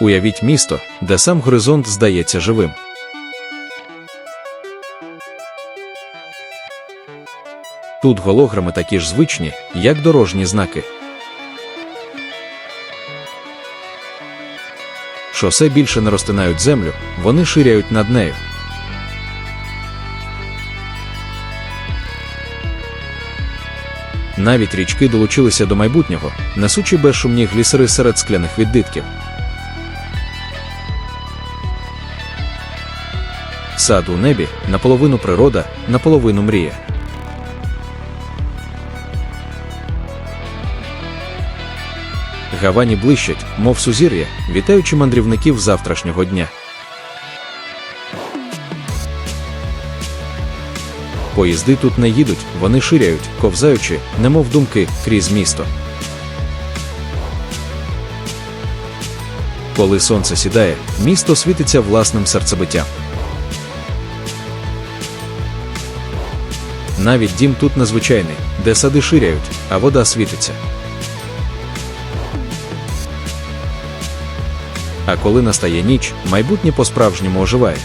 Уявіть місто, де сам горизонт здається живим. Тут голограми такі ж звичні, як дорожні знаки. Шосе більше не розтинають землю, вони ширяють над нею. Навіть річки долучилися до майбутнього, несучи безшумні глісери серед скляних віддитків. Сад у небі наполовину природа, наполовину мрія. Гавані блищать, мов сузір'я, вітаючи мандрівників завтрашнього дня. Поїзди тут не їдуть, вони ширяють, ковзаючи, немов думки, крізь місто. Коли сонце сідає, місто світиться власним серцебиттям. Навіть дім тут незвичайний, де сади ширяють, а вода світиться. А коли настає ніч, майбутнє по-справжньому оживає.